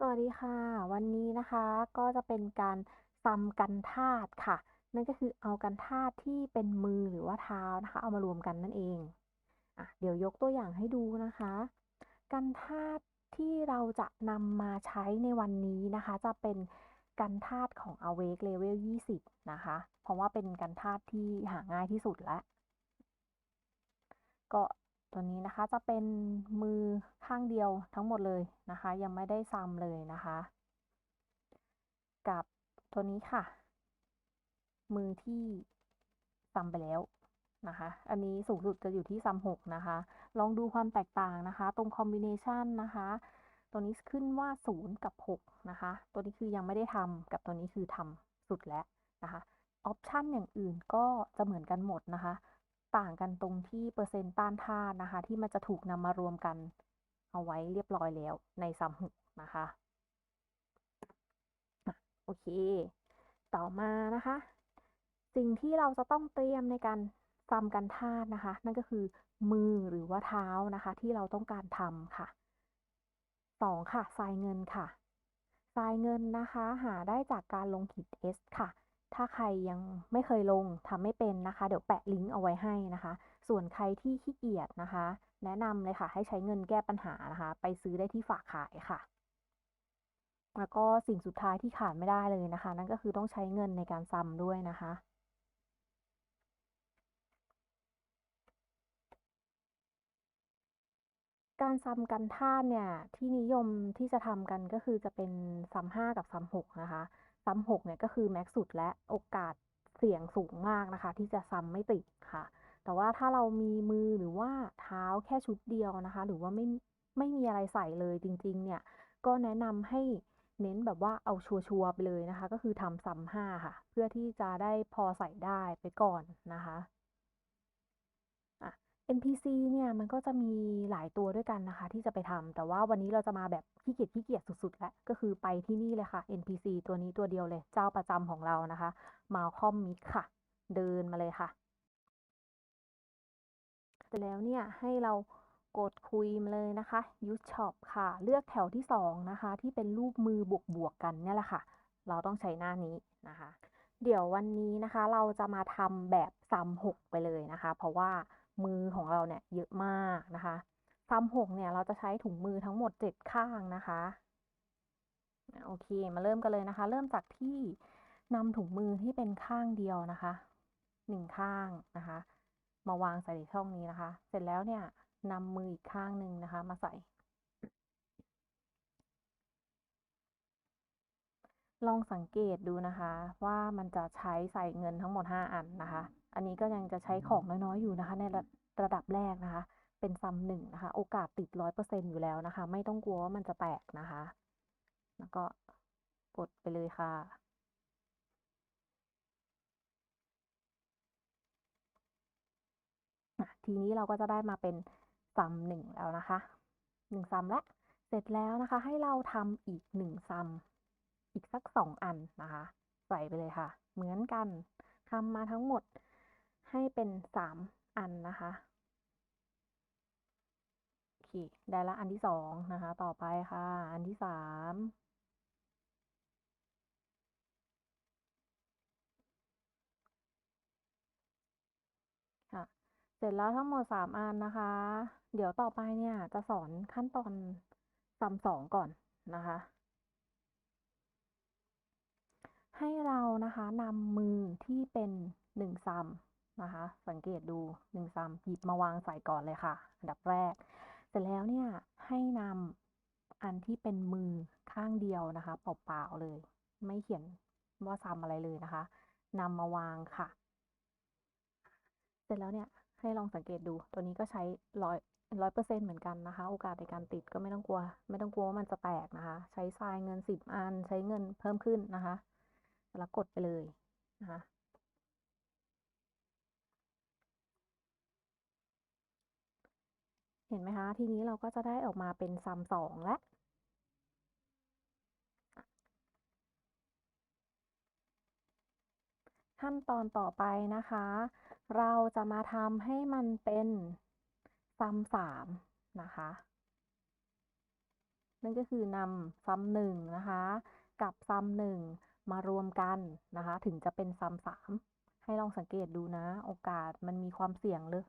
สวัสดีค่ะ วันนี้นะคะก็จะเป็นการซัมกันธาตุค่ะ นั่นก็คือเอากันธาตุที่เป็นมือหรือว่าเท้านะคะ เอามารวมกันนั่นเองอะเดี๋ยวยกตัวอย่างให้ดูนะคะ กันธาตุที่เราจะนำมาใช้ในวันนี้นะคะ จะเป็นกันธาตุของ Awake Level 20 นะคะ เพราะว่าเป็นกันธาตุที่หาง่ายที่สุดแล้วก็ ตัวนี้นะคะจะเป็นมือข้างเดียวทั้งหมดเลยนะคะ ยังไม่ได้ซ้ำเลยนะคะ กับตัวนี้ค่ะ มือที่ซ้ำไปแล้วนะคะ อันนี้สูงสุดจะอยู่ที่ซ้ำหกนะคะ ลองดูความแตกต่างนะคะ ตรงคอมบิเนชันนะคะ ตัวนี้ขึ้นว่าศูนย์กับหกนะคะ ตัวนี้คือยังไม่ได้ทำกับตัวนี้คือทำสุดแล้วนะคะออปชันอย่างอื่นก็จะเหมือนกันหมดนะคะ ต่างกันตรงที่เปอร์เซ็นต์ต้านทานนะคะ ที่มันจะถูกนำมารวมกันเอาไว้เรียบร้อยแล้วในซัมหกนะคะโอเค ต่อมานะคะ สิ่งที่เราจะต้องเตรียมในการซัมกันธาตุนะคะ นั่นก็คือมือหรือว่าเท้านะคะ ที่เราต้องการทำค่ะสองค่ะทรายเงินค่ะทรายเงินนะคะ หาได้จากการลงขีด S ค่ะ ถ้าใครยังไม่เคยลงทำไม่เป็นนะคะ เดี๋ยวแปะลิงก์เอาไว้ให้นะคะ ส่วนใครที่ขี้เกียจนะคะ แนะนำเลยค่ะ ให้ใช้เงินแก้ปัญหานะคะ ไปซื้อได้ที่ฝากขายค่ะ แล้วก็สิ่งสุดท้ายที่ขาดไม่ได้เลยนะคะ นั่นก็คือต้องใช้เงินในการซัมด้วยนะคะการซัมกันธาเนี่ยที่นิยมที่จะทำกันก็คือจะเป็นซัมห้ากับซัมหกนะคะ ซัมหกเนี่ยก็คือแม็กสุดและโอกาสเสี่ยงสูงมากนะคะ ที่จะซัมไม่ติดค่ะ แต่ว่าถ้าเรามีมือหรือว่าเท้าแค่ชุดเดียวนะคะ หรือว่าไม่ไม่มีอะไรใส่เลยจริง ๆ เนี่ย ก็แนะนำให้เน้นแบบว่าเอาชัวร์ๆไปเลยนะคะ ก็คือทำซัมห้าค่ะ เพื่อที่จะได้พอใส่ได้ไปก่อนนะคะ NPC เนี่ยมันก็จะมีหลายตัวด้วยกันนะคะ ที่จะไปทำแต่ว่าวันนี้เราจะมาแบบขี้เกียจขี้เกียจสุดๆแล้วก็คือไปที่นี่เลยค่ะ NPC ตัวนี้ตัวเดียวเลย เจ้าประจำของเรานะคะ Malcolm Mick ค่ะ เดินมาเลยค่ะเสร็จแล้วเนี่ยให้เรากดคุยมาเลยนะคะ Use Shop ค่ะ เลือกแถวที่สองนะคะ ที่เป็นรูปมือบวกบวกกันเนี่ยแหละค่ะ เราต้องใช้หน้านี้นะคะ เดี๋ยววันนี้นะคะ เราจะมาทำแบบซ้ำหกไปเลยนะคะ เพราะว่า มือของเราเนี่ยเยอะมากนะคะซ้ำหกเนี่ยเราจะใช้ถุงมือทั้งหมดเจ็ดข้างนะคะโอเคมาเริ่มกันเลยนะคะ เริ่มจากที่นำถุงมือที่เป็นข้างเดียวนะคะหนึ่งข้างนะคะ มาวางใส่ในช่องนี้นะคะ เสร็จแล้วเนี่ยนำมืออีกข้างหนึ่งนะคะ มาใส่ ลองสังเกตดูนะคะ ว่ามันจะใช้ใส่เงินทั้งหมด 5 อันนะคะ อันนี้ก็ยังจะใช้ของน้อยๆอยู่นะคะ ในระระดับแรกนะคะ เป็นซัมหนึ่งนะคะ โอกาสติดร้อยเปอร์เซ็นอยู่แล้วนะคะ ไม่ต้องกลัวว่ามันจะแตกนะคะ แล้วก็กดไปเลยค่ะ ทีนี้เราก็จะได้มาเป็นซัมหนึ่งแล้วนะคะหนึ่งซัมแล้วเสร็จแล้วนะคะ ให้เราทำอีกหนึ่งซัม อีกสักสองอันนะคะ ใส่ไปเลยค่ะ เหมือนกันทำมาทั้งหมดให้เป็นสามอันนะคะโอเคได้ละอันที่สองนะคะ ต่อไปค่ะ อันที่สามค่ะเสร็จแล้วทั้งหมดสามอันนะคะ เดี๋ยวต่อไปเนี่ยจะสอนขั้นตอนซัมสองก่อนนะคะ ให้เรานะคะนำมือที่เป็นหนึ่งซัมนะคะสังเกตดูหนึ่งซัมหยิบมาวางใส่ก่อนเลยค่ะ อันดับแรก เสร็จแล้วเนี่ยให้นำอันที่เป็นมือข้างเดียวนะคะเปล่าๆเลย ไม่เขียนว่าซัมอะไรเลยนะคะนำมาวางค่ะ เสร็จแล้วเนี่ยให้ลองสังเกตดูตัวนี้ก็ใช้ร้อยร้อยเปอร์เซ็นเหมือนกันนะคะ โอกาสในการติดก็ไม่ต้องกลัว ไม่ต้องกลัวว่ามันจะแตกนะคะ ใช้ทรายเงินสิบอัน ใช้เงินเพิ่มขึ้นนะคะ แล้วกดไปเลยนะคะเห็นไหมคะ ทีนี้เราก็จะได้ออกมาเป็นซัมสองแล้วขั้นตอนต่อไปนะคะ เราจะมาทำให้มันเป็นซัมสามนะคะ นั่นก็คือนำซัมหนึ่งนะคะ กับซัมหนึ่ง มารวมกันนะคะ ถึงจะเป็นซัมสามให้ลองสังเกตดูนะ โอกาสมันมีความเสี่ยงเลย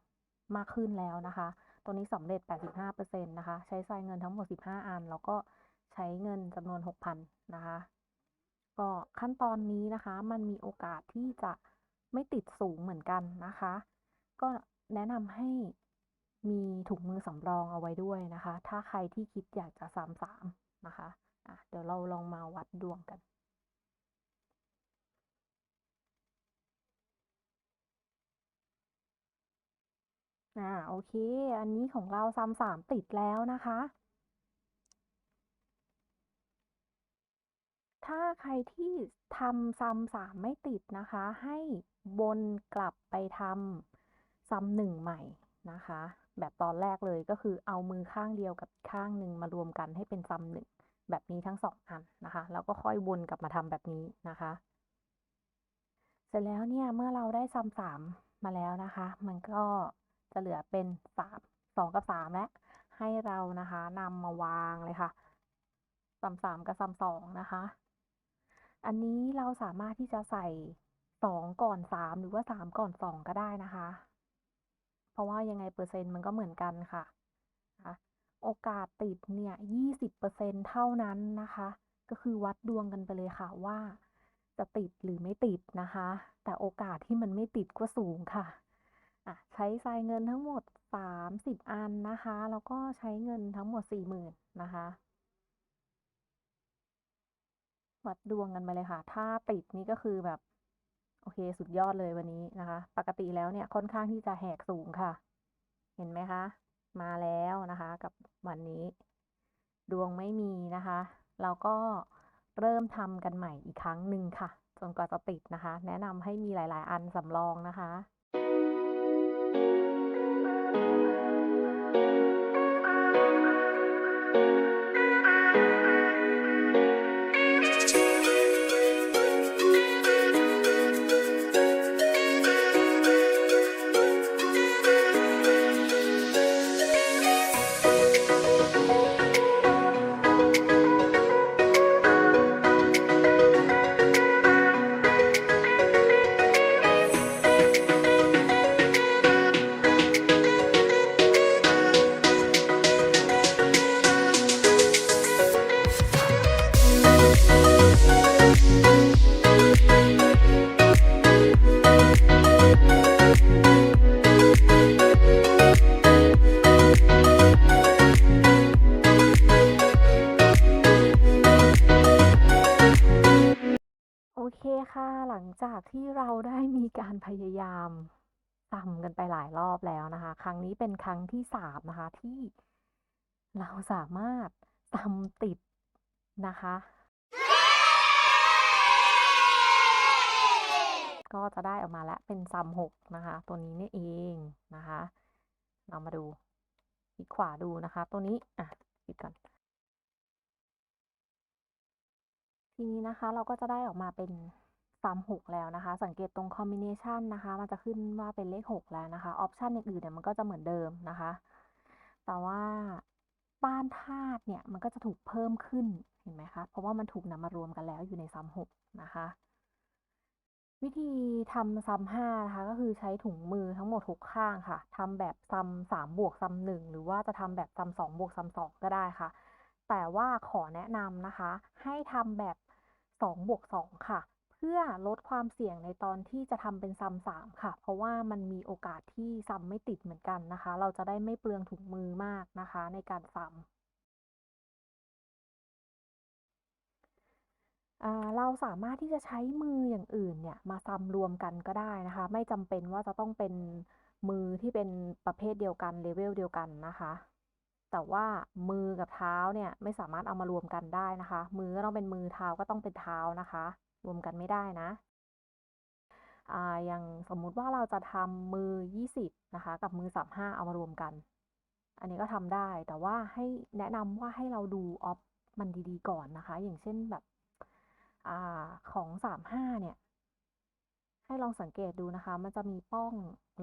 มากขึ้นแล้วนะคะ ตัวนี้สำเร็จ 85%นะคะ ใช้ทรายเงินทั้งหมด 15 อัน แล้วก็ใช้เงินจำนวน 6,000 นะคะ ก็ขั้นตอนนี้นะคะ มันมีโอกาสที่จะไม่ติดสูงเหมือนกันนะคะ ก็แนะนำให้มีถุงมือสำรองเอาไว้ด้วยนะคะ ถ้าใครที่คิดอยากจะซ้ำสามนะคะะเดี๋ยวเราลองมาวัดดวงกัน อ่าโอเค อันนี้ของเราซ้ำสามติดแล้วนะคะ ถ้าใครที่ทำซ้ำสามไม่ติดนะคะ ให้วนกลับไปทำซ้ำหนึ่งใหม่นะคะ แบบตอนแรกเลยก็คือเอามือข้างเดียวกับข้างหนึ่งมารวมกันให้เป็นซ้ำหนึ่งแบบนี้ทั้งสองอันนะคะ แล้วก็ค่อยวนกลับมาทำแบบนี้นะคะ เสร็จแล้วเนี่ยเมื่อเราได้ซ้ำสามมาแล้วนะคะ มันก็ จะเหลือเป็นสามสองกับสามและให้เรานะคะนำมาวางเลยค่ะซ้ำสามกับซ้ำสองนะคะ อันนี้เราสามารถที่จะใส่สองก่อนสามหรือว่าสามก่อนสองก็ได้นะคะ เพราะว่ายังไงเปอร์เซ็นต์มันก็เหมือนกันค่ะนะโอกาสติดเนี่ยยี่สิบเปอร์เซ็นเท่านั้นนะคะ ก็คือวัดดวงกันไปเลยค่ะว่าจะติดหรือไม่ติดนะคะ แต่โอกาสที่มันไม่ติดก็สูงค่ะ อะใช้ทรายเงินทั้งหมดสามสิบอันนะคะ แล้วก็ใช้เงินทั้งหมดสี่หมื่นนะคะ วัดดวงกันไปเลยค่ะ ถ้าติดนี่ก็คือแบบ โอเคสุดยอดเลยวันนี้นะคะ ปกติแล้วเนี่ยค่อนข้างที่จะแหกสูงค่ะ เห็นไหมคะ มาแล้วนะคะ กับวันนี้ ดวงไม่มีนะคะเราก็เริ่มทำกันใหม่อีกครั้งหนึ่งค่ะ จนกว่าจะติดนะคะ แนะนำให้มีหลาย ๆ อันสำรองนะคะ ค่ะหลังจากที่เราได้มีการพยายามซ้ำกันไปหลายรอบแล้วนะคะ ครั้งนี้เป็นครั้งที่สามนะคะที่เราสามารถซ้ำติดนะคะ ก็จะได้ออกมาแล้วเป็นซัมหกนะคะ ตัวนี้นี่เองนะคะ เรามาดูคลิกขวาดูนะคะ ตัวนี้อะปิดก่อนทีนี้นะคะเราก็จะได้ออกมาเป็น ซ้ำหกแล้วนะคะ สังเกตตรงคอมบิเนชันนะคะ มันจะขึ้นว่าเป็นเลขหกแล้วนะคะ ออปชันอื่นๆเนี่ยมันก็จะเหมือนเดิมนะคะ แต่ว่าบ้านธาตุเนี่ย มันก็จะถูกเพิ่มขึ้น เห็นไหมคะ เพราะว่ามันถูกนำมารวมกันแล้วอยู่ในซ้ำหกนะคะ วิธีทำซ้ำห้านะคะ ก็คือใช้ถุงมือทั้งหมดหกข้างค่ะทำแบบซ้ำสามบวกซ้ำหนึ่งหรือว่าจะทำแบบซ้ำสองบวกซ้ำสองก็ได้ค่ะ แต่ว่าขอแนะนำนะคะ ให้ทำแบบสองบวกสองค่ะ เพื่อลดความเสี่ยงในตอนที่จะทำเป็นซ้ำสามค่ะ เพราะว่ามันมีโอกาสที่ซ้ำไม่ติดเหมือนกันนะคะ เราจะได้ไม่เปลืองถุงมือมากนะคะ ในการซ้ำเราสามารถที่จะใช้มืออย่างอื่นเนี่ยมาซ้ำรวมกันก็ได้นะคะ ไม่จำเป็นว่าจะต้องเป็นมือที่เป็นประเภทเดียวกันเลเวลเดียวกันนะคะ แต่ว่ามือกับเท้าเนี่ยไม่สามารถเอามารวมกันได้นะคะ มือก็ต้องเป็นมือเท้าก็ต้องเป็นเท้านะคะ รวมกันไม่ได้นะอย่างสมมุติว่าเราจะทำมือยี่สิบนะคะ กับมือสามห้าเอามารวมกัน อันนี้ก็ทำได้แต่ว่าให้แนะนำว่าให้เราดูออฟมันดีๆ ก่อนนะคะ อย่างเช่นแบบอของสามห้าเนี่ย ให้ลองสังเกตดูนะคะ มันจะมีป้อง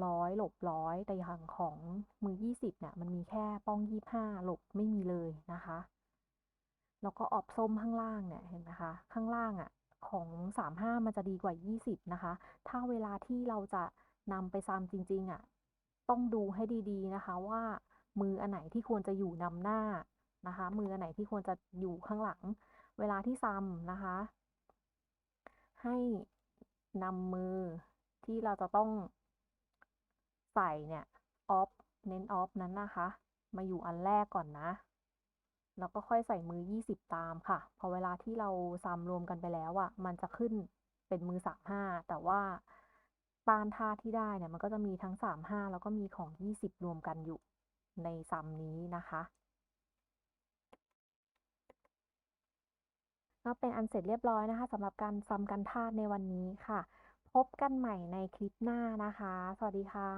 ร้อยหลบร้อยแต่อย่างของมือยี่สิบเนี่ย มันมีแค่ป้องยี่ห้าหลบไม่มีเลยนะคะ แล้วก็ออบส้มข้างล่างเนี่ยเห็นไหมคะ ข้างล่างอะ ของสามห้ามันจะดีกว่ายี่สิบนะคะ ถ้าเวลาที่เราจะนำไปซ้ำจริงๆอะ ต้องดูให้ดีๆนะคะว่ามืออันไหนที่ควรจะอยู่นำหน้านะคะ มืออันไหนที่ควรจะอยู่ข้างหลัง เวลาที่ซ้ำนะคะ ให้นำมือที่เราจะต้องใส่เนี่ยออฟเน้นออฟนั้นนะคะ มาอยู่อันแรกก่อนนะ แล้วก็ค่อยใส่มือ 20 ตามค่ะ พอเวลาที่เราซ้ำรวมกันไปแล้วอะ่ะ มันจะขึ้นเป็นมือ 35 แต่ว่าต้านท่าที่ได้เนี่ย มันก็จะมีทั้ง 35 แล้วก็มีของ 20 รวมกันอยู่ในซ้ำนี้นะคะก็เป็นอันเสร็จเรียบร้อยนะคะสำหรับการซ้ำกันธาตุในวันนี้ค่ะ พบกันใหม่ในคลิปหน้านะคะ สวัสดีค่ะ